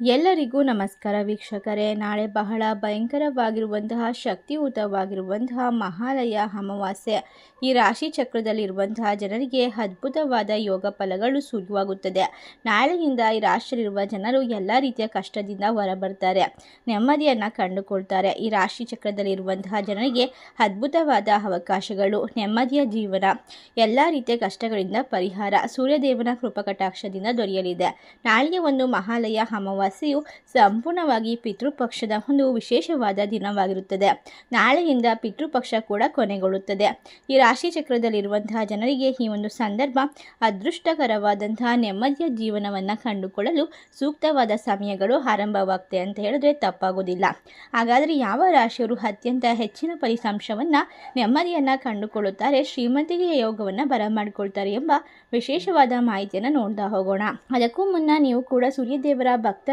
ಎಲ್ಲರಿಗೂ ನಮಸ್ಕಾರ ವೀಕ್ಷಕರೇ. ನಾಳೆ ಬಹಳ ಭಯಂಕರವಾಗಿರುವಂತಹ, ಶಕ್ತಿಯುತವಾಗಿರುವಂತಹ ಮಹಾಲಯ ಅಮಾವಾಸ್ಯೆ. ಈ ರಾಶಿ ಚಕ್ರದಲ್ಲಿರುವಂತಹ ಜನರಿಗೆ ಅದ್ಭುತವಾದ ಯೋಗ ಫಲಗಳು ಸುಲಭವಾಗುತ್ತದೆ ನಾಳೆಯಿಂದ ಈ ರಾಶಿಯಲ್ಲಿರುವ ಜನರು ಎಲ್ಲ ರೀತಿಯ ಕಷ್ಟದಿಂದ ಹೊರಬರ್ತಾರೆ. ನೆಮ್ಮದಿಯನ್ನು ಕಂಡುಕೊಳ್ತಾರೆ. ಈ ರಾಶಿ ಚಕ್ರದಲ್ಲಿರುವಂತಹ ಜನರಿಗೆ ಅದ್ಭುತವಾದ ಅವಕಾಶಗಳು, ನೆಮ್ಮದಿಯ ಜೀವನ, ಎಲ್ಲ ರೀತಿಯ ಕಷ್ಟಗಳಿಂದ ಪರಿಹಾರ, ಸೂರ್ಯದೇವನ ಕೃಪಕಟಾಕ್ಷದಿಂದ ದೊರೆಯಲಿದೆ. ನಾಳೆಯ ಒಂದು ಮಹಾಲಯ ಅಮಾವಾಸ್ಯೆಯು ಸಂಪೂರ್ಣವಾಗಿ ಪಿತೃಪಕ್ಷದ ಒಂದು ವಿಶೇಷವಾದ ದಿನವಾಗಿರುತ್ತದೆ. ನಾಳೆಯಿಂದ ಪಿತೃಪಕ್ಷ ಕೂಡ ಕೊನೆಗೊಳ್ಳುತ್ತದೆ. ಈ ರಾಶಿ ಚಕ್ರದಲ್ಲಿರುವಂತಹ ಜನರಿಗೆ ಈ ಒಂದು ಸಂದರ್ಭ ಅದೃಷ್ಟಕರವಾದಂತಹ ನೆಮ್ಮದಿಯ ಜೀವನವನ್ನು ಕಂಡುಕೊಳ್ಳಲು ಸೂಕ್ತವಾದ ಸಮಯಗಳು ಆರಂಭವಾಗ್ತದೆ ಅಂತ ಹೇಳಿದ್ರೆ ತಪ್ಪಾಗೋದಿಲ್ಲ ಹಾಗಾದರೆ ಯಾವ ರಾಶಿಯವರು ಅತ್ಯಂತ ಹೆಚ್ಚಿನ ಫಲಿತಾಂಶವನ್ನು ನೆಮ್ಮದಿಯನ್ನು ಕಂಡುಕೊಳ್ಳುತ್ತಾರೆ ಶ್ರೀಮಂತಿಕೆಯ ಯೋಗವನ್ನು ಬರಮಾಡಿಕೊಳ್ತಾರೆ ಎಂಬ ವಿಶೇಷವಾದ ಮಾಹಿತಿಯನ್ನು ನೋಡ್ತಾ ಹೋಗೋಣ. ಅದಕ್ಕೂ ಮುನ್ನ ನೀವು ಕೂಡ ಸೂರ್ಯದೇವರ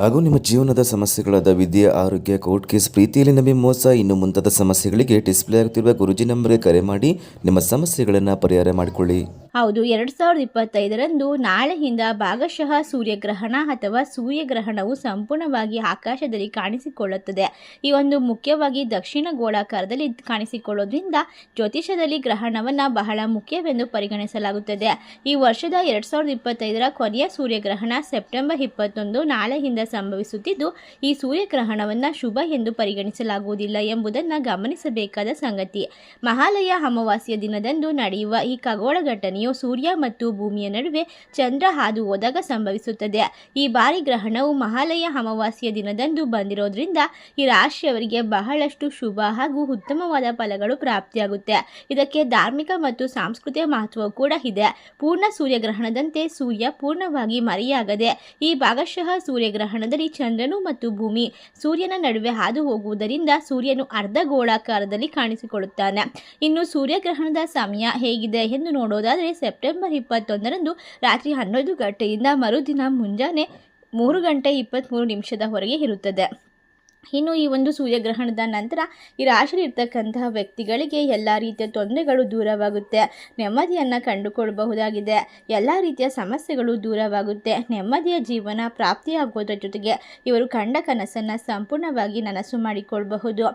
ಹಾಗೂ ನಿಮ್ಮ ಜೀವನದ ಸಮಸ್ಯೆಗಳಾದ ವಿದ್ಯೆ, ಆರೋಗ್ಯ, ಕೋರ್ಟ್ ಕೇಸ್, ಪ್ರೀತಿಯಲ್ಲಿ ನಂಬಿ ಮೋಸ, ಇನ್ನು ಮುಂತಾದ ಸಮಸ್ಯೆಗಳಿಗೆ ಡಿಸ್ಪ್ಲೇ ಆಗುತ್ತಿರುವ ಗುರುಜಿ ನಂಬರ್ಗೆ ಕರೆ ಮಾಡಿ ನಿಮ್ಮ ಸಮಸ್ಯೆಗಳನ್ನು ಪರಿಹಾರ ಮಾಡಿಕೊಳ್ಳಿ. ಹೌದು, ಎರಡು ಸಾವಿರದ ಇಪ್ಪತ್ತೈದರಂದು ನಾಳೆಯಿಂದ ಭಾಗಶಃ ಸೂರ್ಯಗ್ರಹಣ ಅಥವಾ ಸೂರ್ಯಗ್ರಹಣವು ಸಂಪೂರ್ಣವಾಗಿ ಆಕಾಶದಲ್ಲಿ ಕಾಣಿಸಿಕೊಳ್ಳುತ್ತದೆ. ಈ ಒಂದು ಮುಖ್ಯವಾಗಿ ದಕ್ಷಿಣ ಗೋಳಾಕಾರದಲ್ಲಿ ಕಾಣಿಸಿಕೊಳ್ಳೋದ್ರಿಂದ ಜ್ಯೋತಿಷದಲ್ಲಿ ಗ್ರಹಣವನ್ನು ಬಹಳ ಮುಖ್ಯವೆಂದು ಪರಿಗಣಿಸಲಾಗುತ್ತದೆ. ಈ ವರ್ಷದ ಎರಡು ಸಾವಿರದ ಇಪ್ಪತ್ತೈದರ ಕೊನೆಯ ಸೂರ್ಯಗ್ರಹಣ ಸೆಪ್ಟೆಂಬರ್ ಇಪ್ಪತ್ತೊಂದು ನಾಳೆಯಿಂದ ಸಂಭವಿಸುತ್ತಿದ್ದು, ಈ ಸೂರ್ಯಗ್ರಹಣವನ್ನು ಶುಭ ಎಂದು ಪರಿಗಣಿಸಲಾಗುವುದಿಲ್ಲ ಎಂಬುದನ್ನು ಗಮನಿಸಬೇಕಾದ ಸಂಗತಿ. ಮಹಾಲಯ ಅಮಾವಾಸ್ಯ ದಿನದಂದು ನಡೆಯುವ ಈ ಖಗೋಳ ಘಟನೆಯು ಸೂರ್ಯ ಮತ್ತು ಭೂಮಿಯ ನಡುವೆ ಚಂದ್ರ ಹಾದು ಹೋದಾಗ ಸಂಭವಿಸುತ್ತದೆ. ಈ ಬಾರಿ ಗ್ರಹಣವು ಮಹಾಲಯ ಅಮಾವಾಸ್ಯ ದಿನದಂದು ಬಂದಿರೋದ್ರಿಂದ ಈ ರಾಶಿಯವರಿಗೆ ಬಹಳಷ್ಟು ಶುಭ ಹಾಗೂ ಉತ್ತಮವಾದ ಫಲಗಳು ಪ್ರಾಪ್ತಿಯಾಗುತ್ತೆ. ಇದಕ್ಕೆ ಧಾರ್ಮಿಕ ಮತ್ತು ಸಾಂಸ್ಕೃತಿಕ ಮಹತ್ವ ಕೂಡ ಇದೆ. ಪೂರ್ಣ ಸೂರ್ಯಗ್ರಹಣದಂತೆ ಸೂರ್ಯ ಪೂರ್ಣವಾಗಿ ಮರೆಯಾಗದೆ ಈ ಭಾಗಶಃ ಸೂರ್ಯಗ್ರಹಣದಲ್ಲಿ ಚಂದ್ರನು ಮತ್ತು ಭೂಮಿ ಸೂರ್ಯನ ನಡುವೆ ಹಾದು ಹೋಗುವುದರಿಂದ ಸೂರ್ಯನು ಅರ್ಧ ಗೋಳಾಕಾರದಲ್ಲಿ ಕಾಣಿಸಿಕೊಳ್ಳುತ್ತಾನೆ. ಇನ್ನು ಸೂರ್ಯಗ್ರಹಣದ ಸಮಯ ಹೇಗಿದೆ ಎಂದು ನೋಡೋದಾದರೆ ಸೆಪ್ಟೆಂಬರ್ ಇಪ್ಪತ್ತೊಂದರಂದು ರಾತ್ರಿ ಹನ್ನೊಂದು ಗಂಟೆಯಿಂದ ಮರುದಿನ ಮುಂಜಾನೆ ಮೂರು ಗಂಟೆ ಇಪ್ಪತ್ತ್ಮೂರು ಹೊರಗೆ ಇರುತ್ತದೆ. ಇನ್ನು ಈ ಒಂದು ಸೂರ್ಯಗ್ರಹಣದ ನಂತರ ಈ ರಾಶಿಯಲ್ಲಿ ಇರ್ತಕ್ಕಂತಹ ವ್ಯಕ್ತಿಗಳಿಗೆ ಎಲ್ಲ ರೀತಿಯ ತೊಂದರೆಗಳು ದೂರವಾಗುತ್ತೆ. ನೆಮ್ಮದಿಯನ್ನು ಕಂಡುಕೊಳ್ಳಬಹುದಾಗಿದೆ. ಎಲ್ಲ ರೀತಿಯ ಸಮಸ್ಯೆಗಳು ದೂರವಾಗುತ್ತೆ. ನೆಮ್ಮದಿಯ ಜೀವನ ಪ್ರಾಪ್ತಿಯಾಗೋದ್ರ ಜೊತೆಗೆ ಇವರು ಕಂಡ ಕನಸನ್ನು ಸಂಪೂರ್ಣವಾಗಿ ನನಸು ಮಾಡಿಕೊಳ್ಳಬಹುದು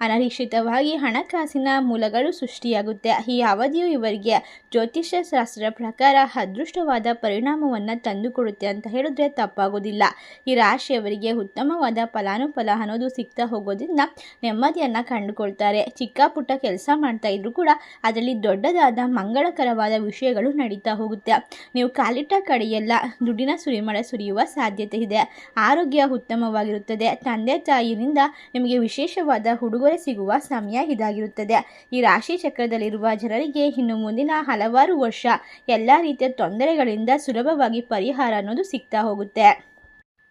ಅನಿರೀಕ್ಷಿತವಾಗಿ ಹಣಕಾಸಿನ ಮೂಲಗಳು ಸೃಷ್ಟಿಯಾಗುತ್ತೆ. ಈ ಅವಧಿಯು ಇವರಿಗೆ ಜ್ಯೋತಿಷ್ಯ ಶಾಸ್ತ್ರದ ಪ್ರಕಾರ ಅದೃಷ್ಟವಾದ ಪರಿಣಾಮವನ್ನು ತಂದುಕೊಡುತ್ತೆ ಅಂತ ಹೇಳಿದ್ರೆ ತಪ್ಪಾಗೋದಿಲ್ಲ. ಈ ರಾಶಿಯವರಿಗೆ ಉತ್ತಮವಾದ ಫಲಾನುಫಲ ಅನ್ನೋದು ಸಿಗ್ತಾ ಹೋಗೋದ್ರಿಂದ ನೆಮ್ಮದಿಯನ್ನು ಕಂಡುಕೊಳ್ತಾರೆ. ಚಿಕ್ಕ ಪುಟ್ಟ ಕೆಲಸ ಮಾಡ್ತಾ ಇದ್ರು ಕೂಡ ಅದರಲ್ಲಿ ದೊಡ್ಡದಾದ ಮಂಗಳಕರವಾದ ವಿಷಯಗಳು ನಡೀತಾ ಹೋಗುತ್ತೆ. ನೀವು ಕಾಲಿಟ್ಟ ಕಡೆಯೆಲ್ಲ ದುಡ್ಡಿನ ಸುರಿಮಳೆ ಸುರಿಯುವ ಸಾಧ್ಯತೆ ಇದೆ. ಆರೋಗ್ಯ ಉತ್ತಮವಾಗಿರುತ್ತದೆ. ತಂದೆ ತಾಯಿಯಿಂದ ನಿಮಗೆ ವಿಶೇಷವಾದ ಹುಡುಗೊರೆ ಸಿಗುವ ಸಮಯ ಇದಾಗಿರುತ್ತದೆ. ಈ ರಾಶಿ ಚಕ್ರದಲ್ಲಿರುವ ಜನರಿಗೆ ಇನ್ನು ಮುಂದಿನ ಹಲವಾರು ವರ್ಷ ಎಲ್ಲ ರೀತಿಯ ತೊಂದರೆಗಳಿಂದ ಸುಲಭವಾಗಿ ಪರಿಹಾರ ಅನ್ನೋದು ಸಿಗ್ತಾ ಹೋಗುತ್ತೆ.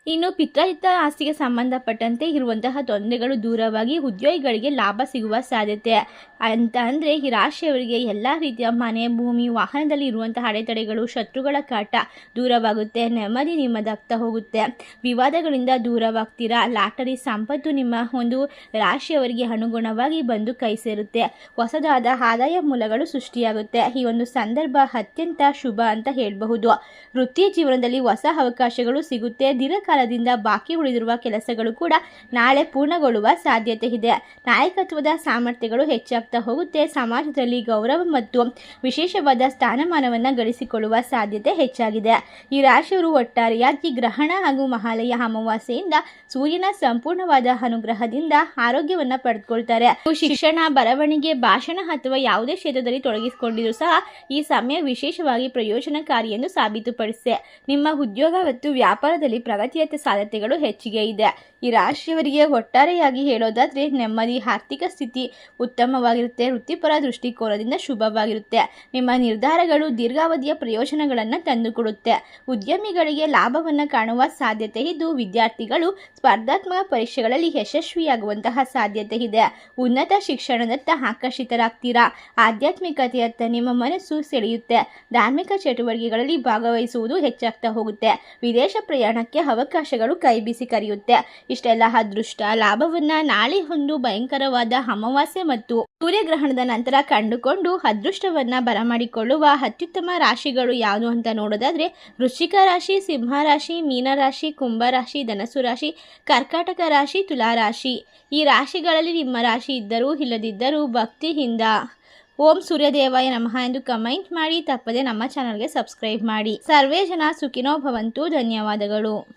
ಇನ್ನು ಪಿತ್ರಹಿತ ಆಸ್ತಿಗೆ ಸಂಬಂಧಪಟ್ಟಂತೆ ಇರುವಂತಹ ತೊಂದರೆಗಳು ದೂರವಾಗಿ ಉದ್ಯೋಗಿಗಳಿಗೆ ಲಾಭ ಸಿಗುವ ಸಾಧ್ಯತೆ. ಅಂತ ಅಂದರೆ ಈ ರಾಶಿಯವರಿಗೆ ಎಲ್ಲ ರೀತಿಯ ಮನೆ, ಭೂಮಿ, ವಾಹನದಲ್ಲಿ ಇರುವಂತಹ ಅಡೆತಡೆಗಳು, ಶತ್ರುಗಳ ಕಾಟ ದೂರವಾಗುತ್ತೆ, ನೆಮ್ಮದಿ ನಿಮ್ಮದಾಗ್ತಾ ಹೋಗುತ್ತೆ. ವಿವಾದಗಳಿಂದ ದೂರವಾಗ್ತೀರಾ? ಲಾಟರಿ ಸಂಪತ್ತು ನಿಮ್ಮ ಒಂದು ರಾಶಿಯವರಿಗೆ ಅನುಗುಣವಾಗಿ ಬಂದು ಕೈ ಸೇರುತ್ತೆ. ಹೊಸದಾದ ಆದಾಯ ಮೂಲಗಳು ಸೃಷ್ಟಿಯಾಗುತ್ತೆ. ಈ ಒಂದು ಸಂದರ್ಭ ಅತ್ಯಂತ ಶುಭ ಅಂತ ಹೇಳಬಹುದು. ವೃತ್ತಿ ಜೀವನದಲ್ಲಿ ಹೊಸ ಅವಕಾಶಗಳು ಸಿಗುತ್ತೆ. ದೀರ್ಘಕಾಲದಿಂದ ಬಾಕಿ ಉಳಿದಿರುವ ಕೆಲಸಗಳು ಕೂಡ ನಾಳೆ ಪೂರ್ಣಗೊಳ್ಳುವ ಸಾಧ್ಯತೆ ಇದೆ. ನಾಯಕತ್ವದ ಸಾಮರ್ಥ್ಯಗಳು ಹೆಚ್ಚಾಗ್ತಾ ಹೋಗುತ್ತೆ. ಸಮಾಜದಲ್ಲಿ ಗೌರವ ಮತ್ತು ವಿಶೇಷವಾದ ಸ್ಥಾನಮಾನವನ್ನು ಗಳಿಸಿಕೊಳ್ಳುವ ಸಾಧ್ಯತೆ ಹೆಚ್ಚಾಗಿದೆ. ಈ ರಾಶಿಯವರು ಒಟ್ಟಾರೆಯಾಗಿ ಗ್ರಹಣ ಹಾಗೂ ಮಹಾಲಯ ಅಮಾವಾಸ್ಯೆಯಿಂದ ಸೂರ್ಯನ ಸಂಪೂರ್ಣವಾದ ಅನುಗ್ರಹದಿಂದ ಆರೋಗ್ಯವನ್ನು ಪಡೆದುಕೊಳ್ತಾರೆ. ಶಿಕ್ಷಣ, ಬರವಣಿಗೆ, ಭಾಷಣ ಅಥವಾ ಯಾವುದೇ ಕ್ಷೇತ್ರದಲ್ಲಿ ತೊಡಗಿಸಿಕೊಂಡಿದ್ರು ಸಹ ಈ ಸಮಯ ವಿಶೇಷವಾಗಿ ಪ್ರಯೋಜನಕಾರಿಯನ್ನು ಸಾಬೀತುಪಡಿಸಿದೆ. ನಿಮ್ಮ ಉದ್ಯೋಗ ಮತ್ತು ವ್ಯಾಪಾರದಲ್ಲಿ ಪ್ರಗತಿಯತ್ತ ಸಾಧ್ಯತೆಗಳು ಹೆಚ್ಚಿಗೆ ಇದೆ. ಈ ರಾಶಿಯವರಿಗೆ ಒಟ್ಟಾರೆಯಾಗಿ ಹೇಳೋದಾದ್ರೆ ನೆಮ್ಮದಿ, ಆರ್ಥಿಕ ಸ್ಥಿತಿ ಉತ್ತಮವಾಗಿರುತ್ತೆ. ವೃತ್ತಿಪರ ದೃಷ್ಟಿಕೋನದಿಂದ ಶುಭವಾಗಿರುತ್ತೆ. ನಿಮ್ಮ ನಿರ್ಧಾರಗಳು ದೀರ್ಘಾವಧಿಯ ಪ್ರಯೋಜನಗಳನ್ನು ತಂದುಕೊಡುತ್ತೆ. ಉದ್ಯಮಿಗಳಿಗೆ ಲಾಭವನ್ನು ಕಾಣುವ ಸಾಧ್ಯತೆ ಇದ್ದು, ವಿದ್ಯಾರ್ಥಿಗಳು ಸ್ಪರ್ಧಾತ್ಮಕ ಪರೀಕ್ಷೆಗಳಲ್ಲಿ ಯಶಸ್ವಿಯಾಗುವಂತಹ ಸಾಧ್ಯತೆ ಇದೆ. ಉನ್ನತ ಶಿಕ್ಷಣದತ್ತ ಆಕರ್ಷಿತರಾಗ್ತೀರಾ? ಆಧ್ಯಾತ್ಮಿಕತೆಯತ್ತ ನಿಮ್ಮ ಮನಸ್ಸು ಸೆಳೆಯುತ್ತೆ. ಧಾರ್ಮಿಕ ಚಟುವಟಿಕೆಗಳಲ್ಲಿ ಭಾಗವಹಿಸುವುದು ಹೆಚ್ಚಾಗ್ತಾ ಹೋಗುತ್ತೆ. ವಿದೇಶ ಪ್ರಯಾಣಕ್ಕೆ ಅವಕಾಶಗಳು ಕೈ ಬೀಸಿ ಕರೆಯುತ್ತೆ. ಇಷ್ಟೆಲ್ಲ ಅದೃಷ್ಟ. ಲಾಭವನ್ನ ನಾಳೆ ಒಂದು ಭಯಂಕರವಾದ ಅಮಾವಾಸ್ಯೆ ಮತ್ತು ಸೂರ್ಯಗ್ರಹಣದ ನಂತರ ಕಂಡುಕೊಂಡು ಅದೃಷ್ಟವನ್ನ ಬರಮಾಡಿಕೊಳ್ಳುವ ಅತ್ಯುತ್ತಮ ರಾಶಿಗಳು ಯಾವುದು ಅಂತ ನೋಡೋದಾದ್ರೆ ವೃಶ್ಚಿಕ ರಾಶಿ ಸಿಂಹ ರಾಶಿ ಮೀನರಾಶಿ, ಕುಂಭರಾಶಿ ಧನಸು ರಾಶಿ, ಕರ್ಕಾಟಕ ರಾಶಿ, ತುಲಾ ರಾಶಿ. ಈ ರಾಶಿಗಳಲ್ಲಿ ನಿಮ್ಮ ರಾಶಿ ಇದ್ದರೂ ಇಲ್ಲದಿದ್ದರೂ ಭಕ್ತಿಯಿಂದ ಓಂ ಸೂರ್ಯದೇವಾಯ ನಮಃ ಎಂದು ಕಮೆಂಟ್ ಮಾಡಿ. ತಪ್ಪದೆ ನಮ್ಮ ಚಾನಲ್ಗೆ ಸಬ್ಸ್ಕ್ರೈಬ್ ಮಾಡಿ. ಸರ್ವೇ ಜನ ಸುಖಿನೋ ಭವಂತು. ಧನ್ಯವಾದಗಳು.